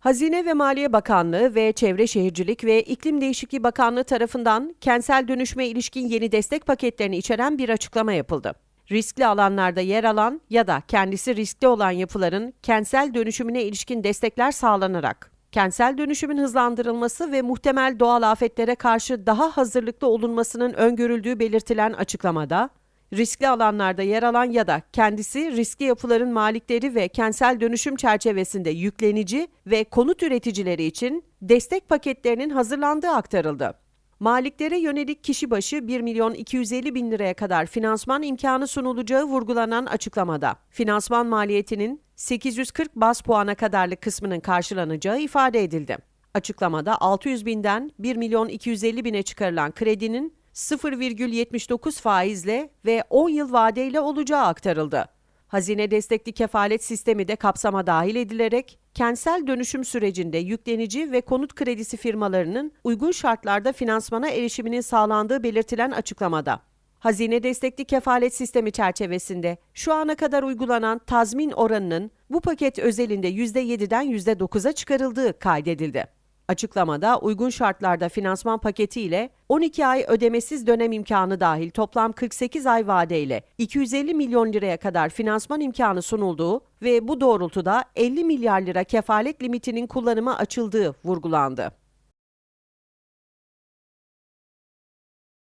Hazine ve Maliye Bakanlığı ve Çevre Şehircilik ve İklim Değişikliği Bakanlığı tarafından kentsel dönüşme ilişkin yeni destek paketlerini içeren bir açıklama yapıldı. Riskli alanlarda yer alan ya da kendisi riskli olan yapıların kentsel dönüşümüne ilişkin destekler sağlanarak kentsel dönüşümün hızlandırılması ve muhtemel doğal afetlere karşı daha hazırlıklı olunmasının öngörüldüğü belirtilen açıklamada, riskli alanlarda yer alan ya da kendisi riskli yapıların malikleri ve kentsel dönüşüm çerçevesinde yüklenici ve konut üreticileri için destek paketlerinin hazırlandığı aktarıldı. Maliklere yönelik kişi başı 1 milyon 250 bin liraya kadar finansman imkanı sunulacağı vurgulanan açıklamada, finansman maliyetinin 840 bas puana kadarlık kısmının karşılanacağı ifade edildi. Açıklamada 600 binden 1 milyon 250 bine çıkarılan kredinin 0,79 faizle ve 10 yıl vadeyle olacağı aktarıldı. Hazine destekli kefalet sistemi de kapsama dahil edilerek kentsel dönüşüm sürecinde yüklenici ve konut kredisi firmalarının uygun şartlarda finansmana erişiminin sağlandığı belirtilen açıklamada. Hazine destekli kefalet sistemi çerçevesinde şu ana kadar uygulanan tazmin oranının bu paket özelinde %7'den %9'a çıkarıldığı kaydedildi. Açıklamada uygun şartlarda finansman paketi ile 12 ay ödemesiz dönem imkanı dahil toplam 48 ay vadeyle 250 milyon liraya kadar finansman imkanı sunulduğu ve bu doğrultuda 50 milyar lira kefalet limitinin kullanıma açıldığı vurgulandı.